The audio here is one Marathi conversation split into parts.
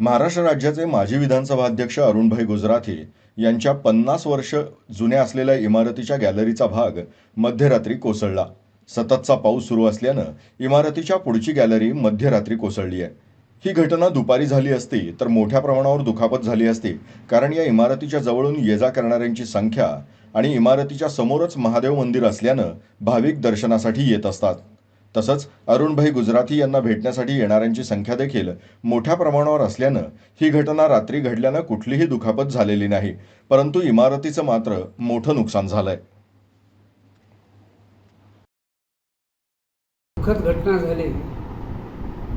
महाराष्ट्र राज्याचे माजी विधानसभा अध्यक्ष अरुणभाई गुजराथी यांच्या पन्नास वर्ष जुन्या असलेल्या इमारतीच्या गॅलरीचा भाग मध्यरात्री कोसळला. सततचा पाऊस सुरू असल्यानं इमारतीच्या पुढची गॅलरी मध्यरात्री कोसळली आहे. ही घटना दुपारी झाली असती तर मोठ्या प्रमाणावर दुखापत झाली असती कारण या इमारतीच्या जवळून ये जा करणाऱ्यांची संख्या आणि इमारतीच्या समोरच महादेव मंदिर असल्यानं भाविक दर्शनासाठी येत असतात. तसंच अरुणभाई गुजराती यांना भेटण्यासाठी येणाऱ्यांची संख्या देखील मोठ्या प्रमाणावर असल्यानं ही घटना रात्री घडल्यानं कुठलीही दुखापत झालेली नाही परंतु इमारतीचं मात्र मोठं नुकसान झालंय. दुःखद घटना झाली.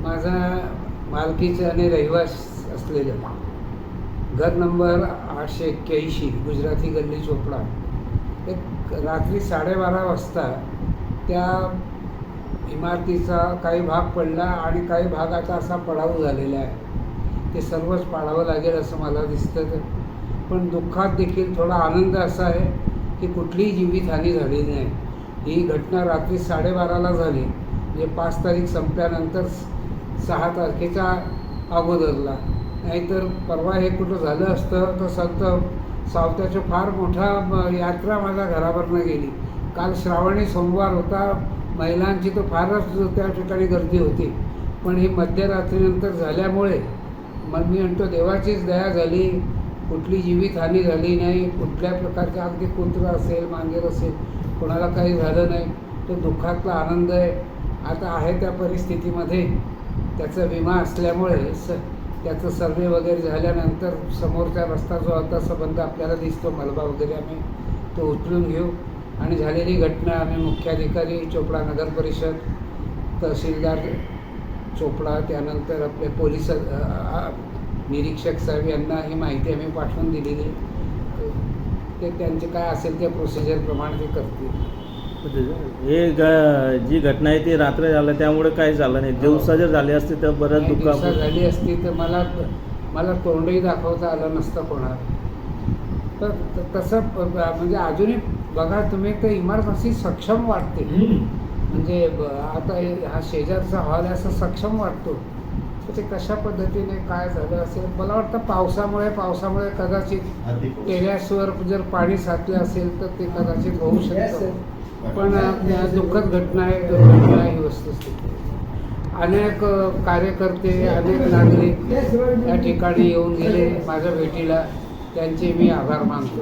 माझा मालकीचं आणि रहिवास असलेलं घर नंबर आठशे एक्क्याऐंशी गुजराती गल्ली चोपडा. एक रात्री साडेबारा वाजता त्या इमारतीचा काही भाग पडला आणि काही भागाचा असा पडाव झालेला आहे. ते सर्वच पाडावं लागेल असं मला दिसतं तर. पण दुःखात देखील थोडा आनंद असा आहे की कुठलीही जीवितहानी झाली नाही. ही घटना रात्री साडेबाराला झाली. म्हणजे पाच तारीख संपल्यानंतर सहा तारखेच्या अगोदरला. नाहीतर परवा हे कुठं झालं असतं तर संत सावत्याचं फार मोठा यात्रा माझ्या घरावरनं गेली. काल श्रावणी सोमवार होता. महिलांची तर फारच त्या ठिकाणी गर्दी होती. पण ही मध्यरात्रीनंतर झाल्यामुळे मग मी म्हणतो देवाचीच दया झाली कुठली जीवितहानी झाली नाही कुठल्या प्रकारच्या अगदी कुत्र असेल मांजर असेल कोणाला काही झालं नाही तो दुःखातला आनंद आहे. आता आहे त्या परिस्थितीमध्ये त्याचा विमा असल्यामुळे स त्याचं सर्वे वगैरे झाल्यानंतर समोरचा रस्ता जो होता संबंध आपल्याला दिसतो मलबा वगैरे आम्ही तो उचलून घेऊ. आणि झालेली घटना आम्ही मुख्याधिकारी चोपडा नगर परिषद तहसीलदार चोपडा त्यानंतर आपले पोलीस निरीक्षक साहेब यांना ही माहिती आम्ही पाठवून दिलेली. ते त्यांचे काय असेल त्या प्रोसिजरप्रमाणे ते करतील. हे ग जी घटना आहे ती रात्र झालं त्यामुळे काही झालं नाही? दिवसा जर झाली असती तर बरंच दिवसा दुःख झाली असती तर मला मला तोंडही दाखवता आलं नसतं कोणाला. तर त- तसं म्हणजे अजूनही बघा तुम्ही तर इमारत अशी सक्षम वाटते. म्हणजे ब- आता हे- शेजारचा हॉल आहे असं सक्षम वाटतो. तर ते कशा पद्धतीने काय झालं असेल? मला वाटतं पावसामुळे पावसामुळे कदाचित टेऱ्यासवर जर पाणी साचलं असेल तर ते कदाचित होऊ शकतं. पण दुःखद घटना आहे दुर्घटना आहे ही वस्तुस्थिती अनेक कार्यकर्ते अनेक नागरिक या ठिकाणी येऊन गेले. माझ्या भेटीला त्यांचे मी आभार मानतो.